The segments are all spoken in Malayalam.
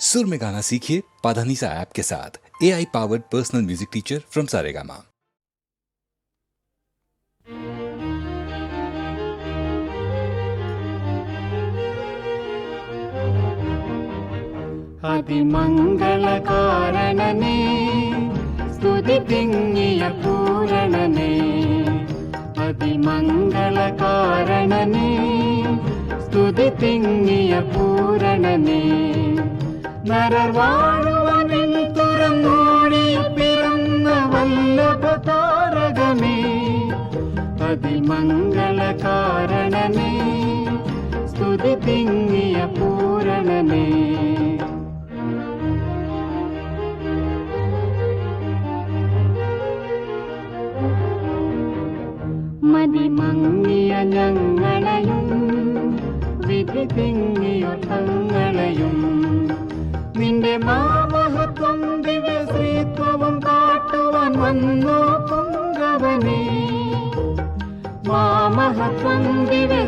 सुर में गाना सीखिए पाधानीसा ऐप के साथ। A I powered personal music teacher from Saregama कारण ने पूरणने। अतिमङ्गलकारणने स्तुतितिङ्गिय पूरणने। നരർ തുറന്നോടി പിറന്ന വല്ലഭ താരകമേ. അതിമംഗളകാരണനേ സ്തുതി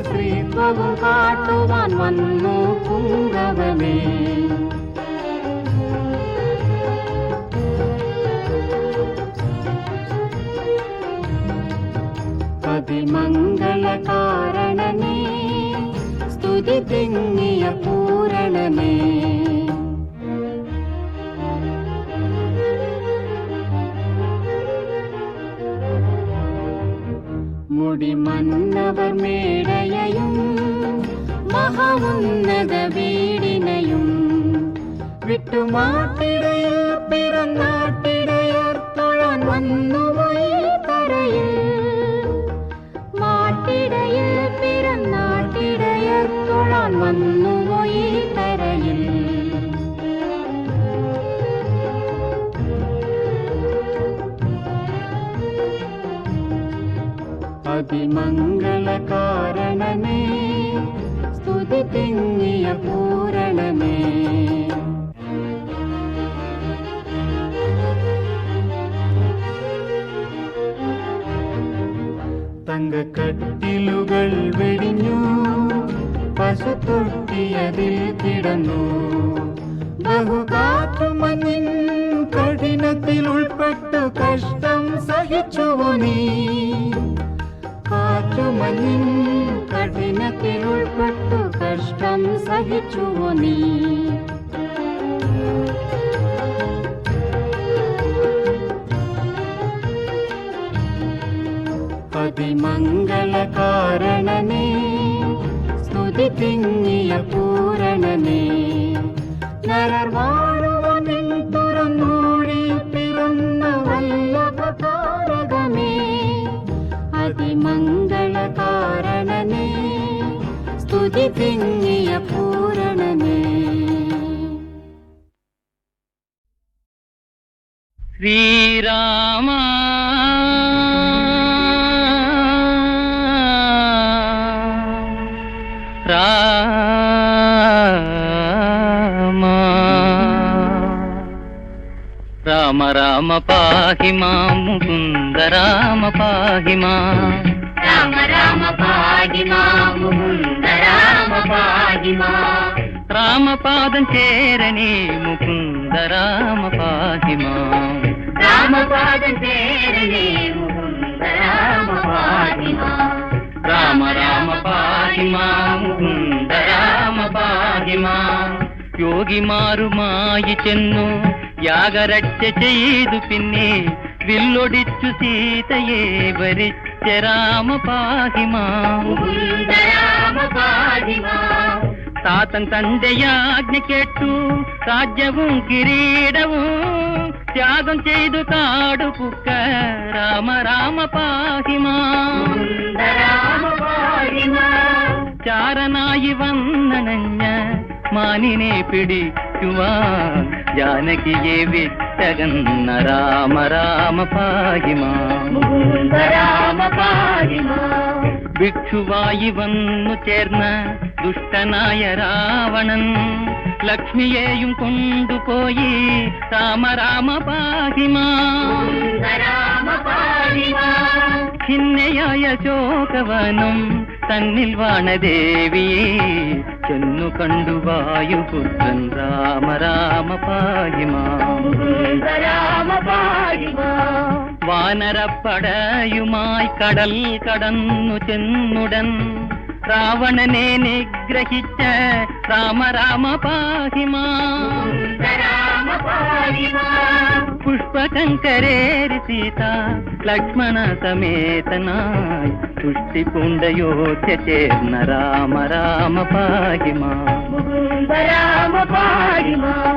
श्रीत्वं काटुवान् मन्नो पुङ्गवने। पतिमङ्गलकारणमे स्तुतिदिङ्गियपूरणने പൂരണനേ മുടിമന്നവർ മേടയയും മഹമുന്നത വീടിനയും. വിട്ടുമാട്ടിടയിൽ പിറന്നാട്ടിടയർ തൊഴാൻ വന്നുപോയി തരയിൽ മാട്ടിടയിൽ പിറന്നാട്ടിടയർ തൊഴാൻ വന്നുപോയി അതിമംഗളകാരണനേ സ്തുതി തിങ്ങിയ പൂരണനേ തങ്കക്കട്ടിലുകൾ വെടിഞ്ഞു പശു തൊട്ടിയതിൽ കിടന്നു. ബഹുകാറ്റുമഞ്ഞിൻ കഠിനത്തിൽ ഉൾപ്പെട്ടു കഷ്ടം സഹിച്ചു നീ? കാറ്റുമഞ്ഞിൻ കഠിനത്തിൽ ഉൾപ്പെട്ടു കഷ്ടം സഹിച്ചുവോ നീ? അതിമംഗളകാരണനേ സ്തുതി തിങ്ങിയ പൂരണനേ നരർ സ്തുതി തിങ്ങിയ പൂരണനേ ശ്രീരാമ രാമ രാമ രാമ പാഹി മാം മുകുന്ദ രാമ പാഹി മാം രാമ രാമ రామ పాదం చేరని ముకుంద రామ పాదిమా రామ పాదం చేరని ముకుంద రామ రామ పాదిమా ముకుంద రామ పాదిమా యోగి మారు మాయి చెన్ను యాగరచ్చ చేదు పిన్ని విల్లొడిచ్చు సీతయే వరిచ్చ నిత్య రామ పాహి ತಾತನ್ ತಂದೆಯಾಜ್ಞ ಕೆಟ್ಟು ರಾಜ್ಯವೂ ಕಿರೀಡವೂ ತ್ಯಾಗಂ ಚೇದು ಕಾಡು ಪುಕ್ಕ ರಾಮ ರಾಮ ಪಾಹಿಮಾ ಚಾರನಾಯಿ ವಂದನನ್ಯ ಮಾನಿನೇ ಪಿಡಿಯುವ ஜானகியே விட்டகன் ராம ராம பாகிமா. ராம பாகிமா. பிக்ஷுவாயி வந்து சேர்ந்த துஷ்டனாய ராவணன் லக்ஷ்மியேயும் கொண்டு போய் ராம ராம பாகிமா. ராம பாகிமா. சின்னையாய சோகவனம் തന്നിൽ വാണദേവിയെ ചെന്നു കണ്ടു വായുപുത്രൻ രാമ രാമ പായിമാം വാനരപ്പടയുമായി കടൽ കടന്നു ചെന്നുടൻ. రావణనే నిగ్రహిత రామ రామ పాహిమా. పుష్పకంకరేరి సీత లక్ష్మణ సమేతనాయ పుష్టి పుండయోచేర్న రామ రామ పాహిమా. రామ పాహిమా.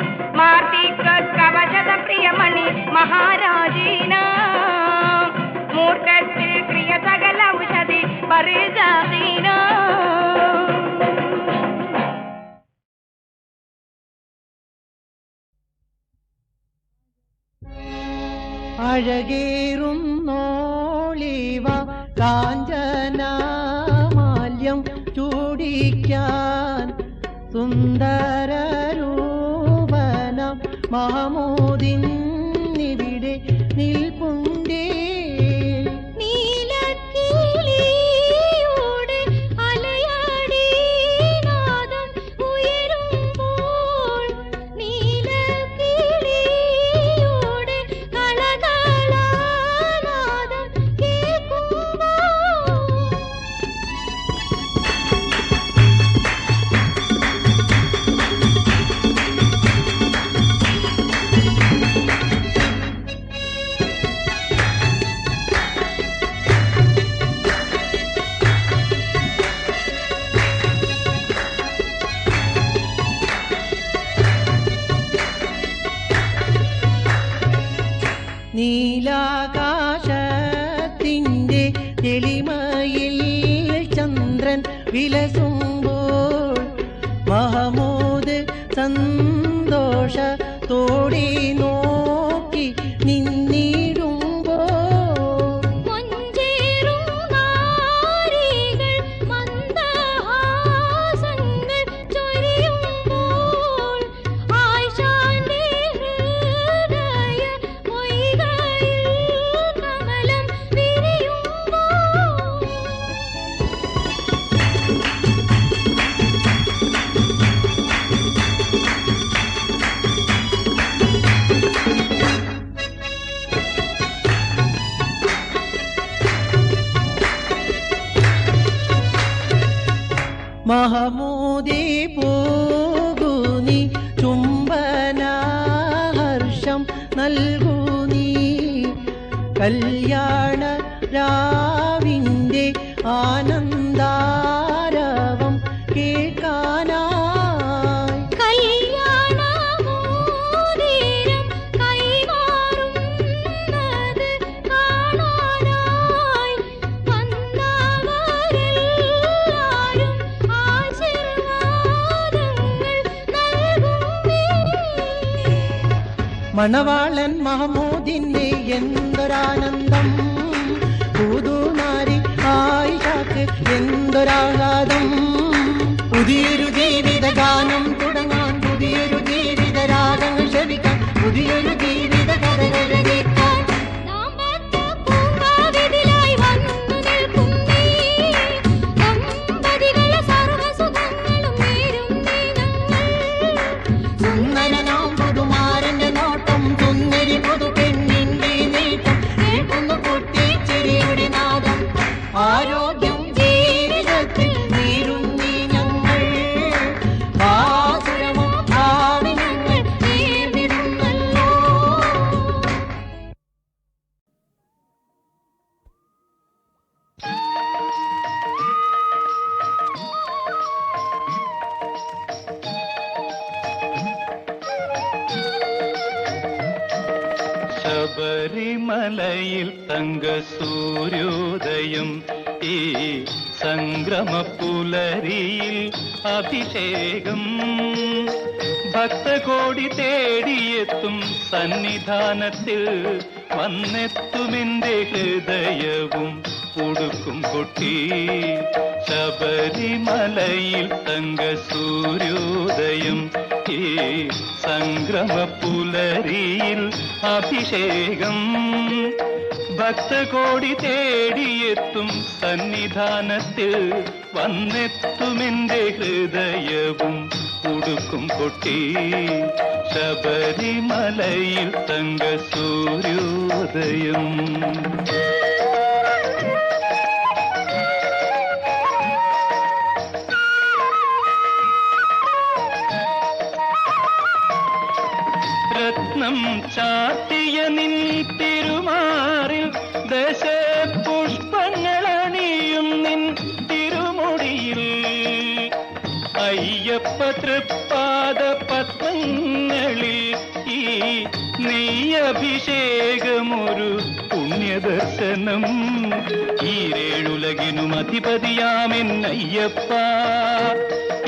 सुन्दररूपनम् महमू വിലസുമ്പോൾ മഹമൂദ് സന്തോഷ മണവാളൻ മഹമൂദിന്റെ എന്തൊരാനന്ദം? പൂതൂനാരി ആയിഷാക്ക് എന്തൊരാഹ്ലാദം? പുതിയൊരു ജീവിത ഗാനം തുടങ്ങാൻ പുതിയൊരു ജീവിത രാഗങ്ങൾ ക്ഷമിക്കാൻ പുതിയൊരു സൂര്യോദയം ഈ സംക്രമപ്പുലരിയിൽ അഭിഷേകം. ഭക്തകോടി തേടിയെത്തും സന്നിധാനത്തിൽ വന്നെത്തുമെന്റെ ഹൃദയവും ഉടുക്കും പൊട്ടി ശബരിമലയിൽ തങ്ക സൂര്യോദയം ഈ സംക്രമപ്പുലരിയിൽ അഭിഷേകം. ഭക്തകോടി തേടിയെത്തും സന്നിധാനത്തിൽ വന്നെത്തുമെന്റെ ഹൃദയവും ഉടുക്കും കൊട്ടി ശബരിമലയിൽ തങ്ക സൂര്യോദയം രത്നം ചാത്തിയ നിൻ ദശ പുഷ്പങ്ങളണിയും നിൻ തിരുമുടിയിൽ. അയ്യപ്പ തൃപ്പാദ പത്മങ്ങളിൽ ഈ നെയ്യഭിഷേകമൊരു പുണ്യദർശനം. ഈരേഴുലകിനും അധിപതിയാമെന്നയ്യപ്പ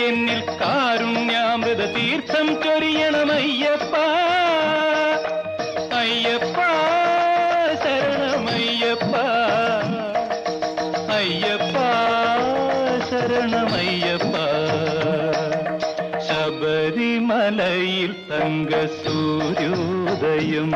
എന്നിൽ കാരുണ്യാമൃത തീർത്ഥം ചൊരിയണമയ്യപ്പ ശരണമയ്യപ്പ ശബരിമലയിൽ തങ്ക സൂര്യോദയം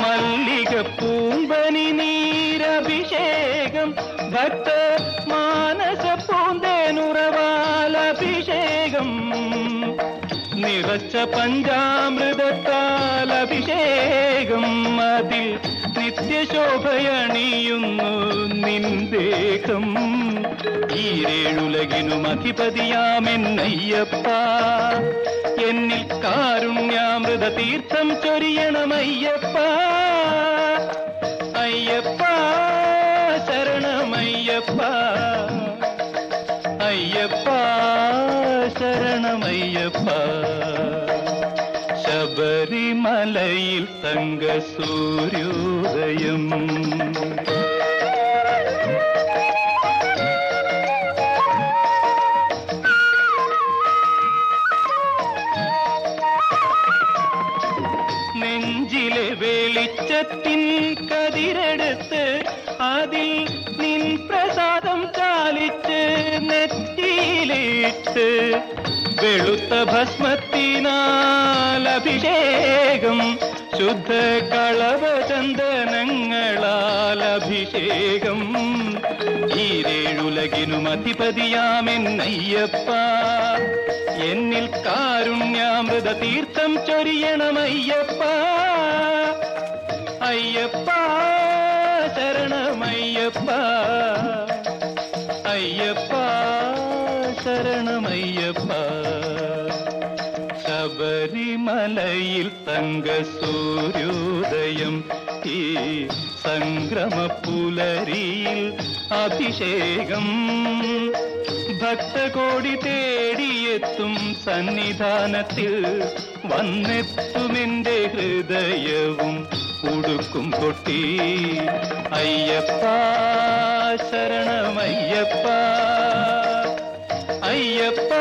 മല്ലിക പൂമ്പനി നീരഭിഷേകം ഭക്ത മാനസ പൂന്തേനുറവാലഭിഷേകം. നിറച്ച പഞ്ചാമൃതത്താൽ അതിൽ നിത്യശോഭയണിയുന്നു നിന്ദേഹം ഈരേഴുലകിനും അധിപതിയാമെന്നയ്യപ്പ. എന്നിൽ കാരുണ്യാമൃത തീർത്ഥം ചൊരിയണമയ്യപ്പ. അയ്യപ്പ ശരണമയ്യപ്പ. ശബരിമലയിൽ തങ്ക സൂര്യോദയം അഭിഷേകം ശുദ്ധ കളവചന്ദനങ്ങളാൽ അഭിഷേകം ഈരേഴുലകിനും അധിപതിയാമെന്നയ്യപ്പ. എന്നിൽ കാരുണ്യാമൃത തീർത്ഥം ചൊരിയണമയ്യപ്പ. ശബരിമലയിൽ തങ്ക സൂര്യോദയം ഈ സംക്രമപ്പുലരിയിൽ അഭിഷേകം. ഭക്തകോടി തേടിയെത്തും സന്നിധാനത്തിൽ വന്നെത്തുമെന്റെ ഹൃദയവും ഉടുക്കും കൊട്ടി അയ്യപ്പ ശരണമയ്യപ്പ. അയ്യപ്പ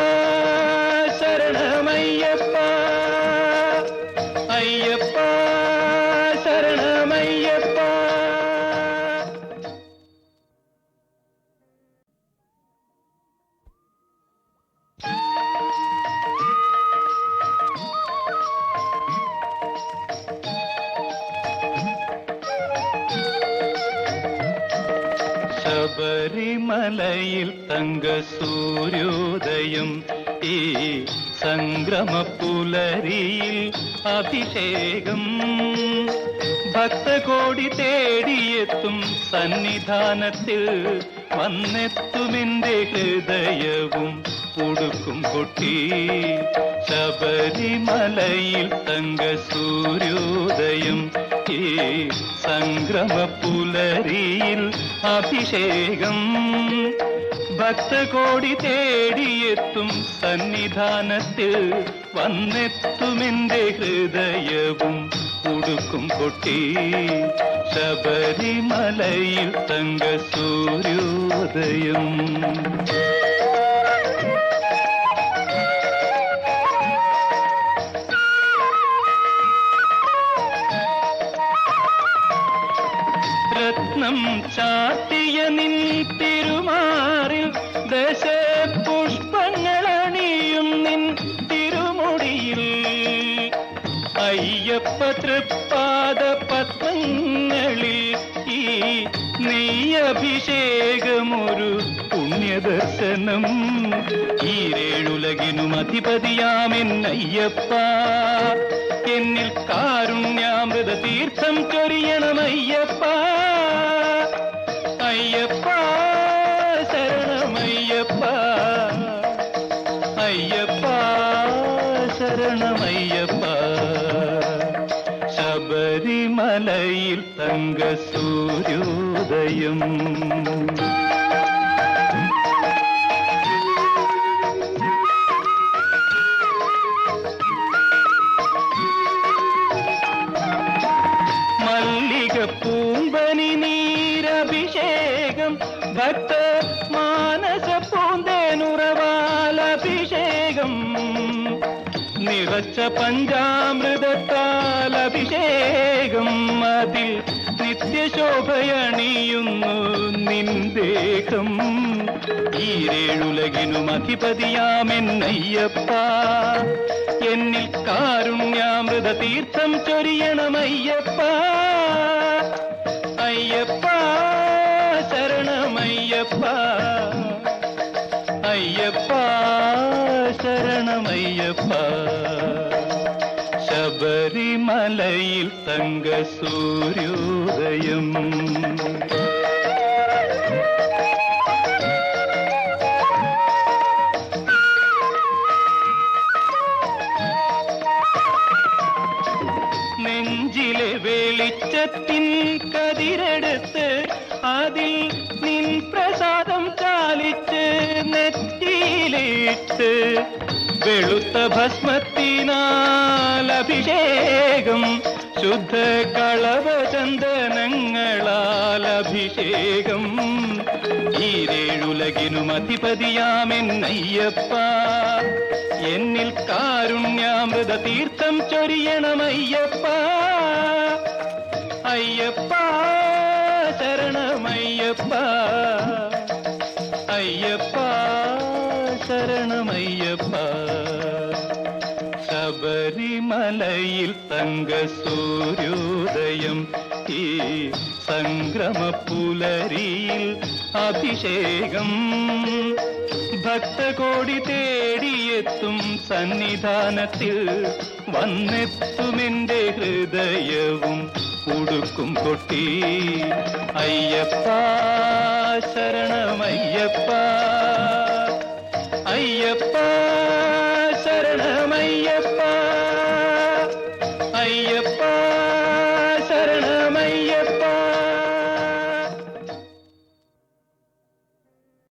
സന്നിധാനത്തിൽ വന്നെത്തുമെന്റെ ഹൃദയവും കൊടുക്കും പൊട്ടി. ശബരിമലയിൽ തങ്ക സൂര്യോദയം ഈ സംക്രമപ്പുലരിയിൽ അഭിഷേകം. ഭക്തകോടി തേടിയെത്തും സന്നിധാനത്തിൽ വന്നെത്തുമെന്റെ ഹൃദയവും ഉടുക്കും പൊട്ടി. ശബരിമലയിൽ തങ്ക സൂര്യോദയം രത്നം ചാത്തിയ നിൻ തിരുമാറിൽ ദശ പുഷ്പങ്ങളണിയും നിൻ തിരുമുടിയിൽ. അയ്യപ്പ തൃപ്പാദ പത്മങ്ങളിൽ ഈ നെയ്യഭിഷേകമൊരു പുണ്യദർശനം. ഈരേഴുലകിനും അധിപതിയാമെന്നയ്യപ്പ എന്നിൽ കാരുണ്യാമൃത തീർത്ഥം ചൊരിയണമയ്യപ്പ അയ്യപ്പ ശരണമയ്യപ്പ അയ്യപ്പ ശരണമയ്യപ്പ ശബരിമലയിൽ തങ്ക സൂര്യോദയം പഞ്ചാമൃതത്താൽ അഭിഷേകം അതിൽ നിത്യശോഭയണിയുന്നു നിന്ദേഹം. ഈരേഴുലകിനും അധിപതിയാമെന്നയ്യപ്പ എന്നിൽ കാരുണ്യാമൃത തീർത്ഥം ചൊരിയണമയ്യപ്പ. അയ്യപ്പ ശരണമയ്യപ്പ. അയ്യപ്പ ശരണമയ്യപ്പ. ശബരിമലയിൽ തങ്ക സൂര്യോദയം. നെഞ്ചിലെ വെളിച്ചത്തിൻ കതിരെടുത്ത് അതിൽ നിൻ പ്രസാദം ചാലിച്ച് നെറ്റിയിലിട്ട് വെളുത്ത ഭസ്മത്തിനാൽ അഭിഷേകം ശുദ്ധ കളവചന്ദനങ്ങളാൽ അഭിഷേകം ഈരേഴുലകിനും അധിപതിയാമെന്നയ്യപ്പ എന്നിൽ കാരുണ്യാമൃത തീർത്ഥം ചൊരിയണമയ്യപ്പ. അയ്യപ്പ! ശബരിമലയിൽ തങ്ക സൂര്യോദയം. ഈ സംക്രമപ്പുലരിയിൽ അഭിഷേകം. ഭക്തകോടി തേടിയെത്തും സന്നിധാനത്തിൽ വന്നെത്തുമെന്റെ ഹൃദയവും ഉടുക്കും കൊട്ടി. അയ്യപ്പ ശരണമയ്യപ്പ. അയ്യപ്പ ശരണമയ്യപ്പ.